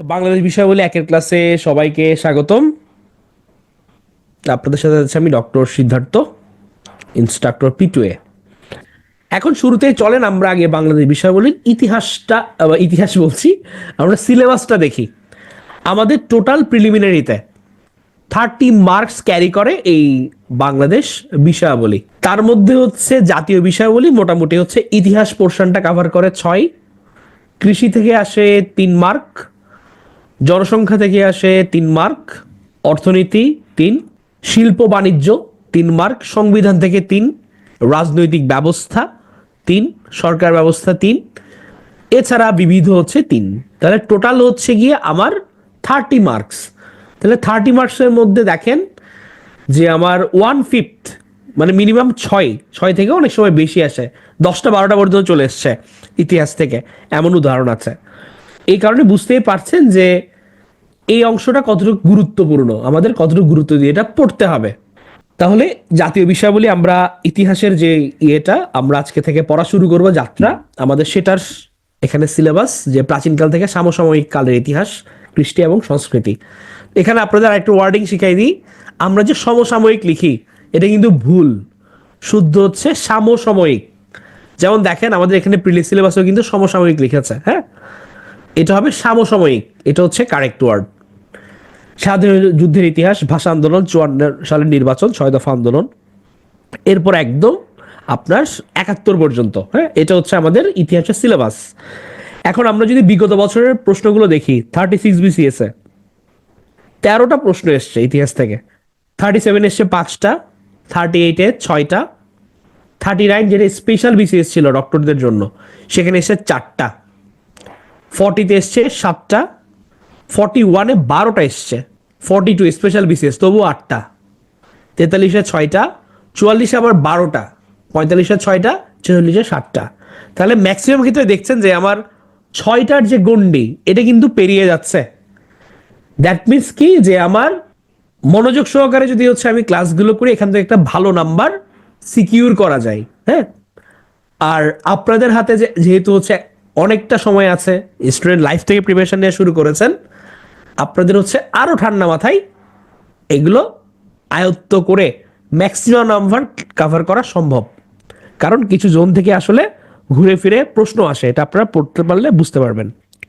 বাংলাদেশ বিষয় বলে একের ক্লাসে সবাইকে স্বাগতম। আপনাদের সাথে আছে আমি ডক্টর সিদ্ধার্থ ইনস্ট্রাক্টর পিটুয়ে এখন শুরুতে চলেন, আমরা আগে বাংলাদেশ বিষয় বলি, ইতিহাসটা ইতিহাস বলছি, আমরা সিলেবাসটা দেখি। আমাদের টোটাল প্রিলিমিনারিতে থার্টি মার্কস ক্যারি করে এই বাংলাদেশ বিষয়াবলী। তার মধ্যে হচ্ছে জাতীয় বিষয়াবলী, মোটামুটি হচ্ছে ইতিহাস পোর্শনটা কভার করে ছয়। কৃষি থেকে আসে তিন মার্ক জনসংখ্যা থেকে আসে তিন মার্ক, অর্থনীতি তিন, শিল্প বাণিজ্য তিন মার্ক, সংবিধান থেকে তিন, রাজনৈতিক ব্যবস্থা তিন, সরকার ব্যবস্থা তিন, এছাড়া বিবিধ হচ্ছে তিন। তাহলে টোটাল হচ্ছে গিয়ে আমার থার্টি মার্কস তাহলে থার্টি মার্কসের মধ্যে দেখেন যে আমার ওয়ান ফিফথ মানে মিনিমাম ছয় ছয় থেকে অনেক সময় বেশি আসে। দশটা, বারোটা পর্যন্ত চলে এসছে ইতিহাস থেকে। এমন উদাহরণ আছে। এই কারণে বুঝতেই পারছেন যে এই অংশটা কতটুকু গুরুত্বপূর্ণ। আমাদের কতটুকু গুরুত্ব দিয়ে এটা পড়তে হবে। তাহলে জাতীয় বিষয়াবলী আমরা ইতিহাসের যে ইয়েটা, আমরা আজকে থেকে পড়া শুরু করব যাত্রা। আমাদের সেটার এখানে সিলেবাস, যে প্রাচীনকাল থেকে সমসাময়িক কালের ইতিহাস, কৃষ্টি এবং সংস্কৃতি। এখানে আপনাদের একটা ওয়ার্ডিং শিখাই দিই। আমরা যে সমসাময়িক লিখি, এটা কিন্তু ভুল। শুদ্ধ হচ্ছে সামসাময়িক। যেমন দেখেন, আমাদের এখানে প্রিলি সিলেবাসেও কিন্তু সমসাময়িক লিখেছে হ্যাঁ? এটা হবে সামসাময়িক। এটা হচ্ছে কারেক্ট ওয়ার্ড স্বাধীন যুদ্ধের ইতিহাস, ভাষা আন্দোলন, চুয়ান্ন সালের নির্বাচন, ছয় দফা আন্দোলন। এরপর একদম আপনার একাত্তর পর্যন্ত হ্যাঁ? এটা হচ্ছে আমাদের ইতিহাসের সিলেবাস এখন আমরা যদি বিগত বছরের প্রশ্নগুলো দেখি থার্টি সিক্স বিসিএস এ, তেরোটা প্রশ্ন এসছে ইতিহাস থেকে। থার্টি সেভেন এসছে পাঁচটা থার্টি এইটে ছয়টা থার্টি নাইন যেটা স্পেশাল বিসিএস ছিল ডক্টরদের জন্য, সেখানে এসছে চারটা। ফর্টিতে এসছে সাতটা, ফর্টি ওয়ানে বারোটা এসছে, ফর্টি টু স্পেশাল বিসিএস তবু আটটা। তেতাল্লিশে ছয়টা, চুয়াল্লিশে আবার বারোটা, পঁয়তাল্লিশে ছয়টা, ছেচল্লিশে সাতটা। তাহলে ম্যাক্সিমাম ক্ষেত্রে দেখছেন যে আমার ছয়টার যে গন্ডি এটা কিন্তু পেরিয়ে যাচ্ছে। দ্যাট মিনস কি? যে আমার মনোযোগ সহকারে যদি হচ্ছে আমি ক্লাসগুলো করি, এখান থেকে একটা ভালো নাম্বার সিকিউর করা যায় হ্যাঁ? আর আপনাদের হাতে যেহেতু হচ্ছে অনেকটা সময় আছে স্টুডেন্ট লাইফ থেকে প্রিপারেশন নিয়ে শুরু করেছেন। আপনাদের হচ্ছে আরও ঠান্ডা মাথায় এগুলো আয়ত্ত করে ম্যাক্সিমাম নাম্বার কাভার করা সম্ভব। কারণ কিছু জোন থেকে আসলে ঘুরে ফিরে প্রশ্ন আসে, এটা আপনারা পড়তে পারলে বুঝতে পারবেন।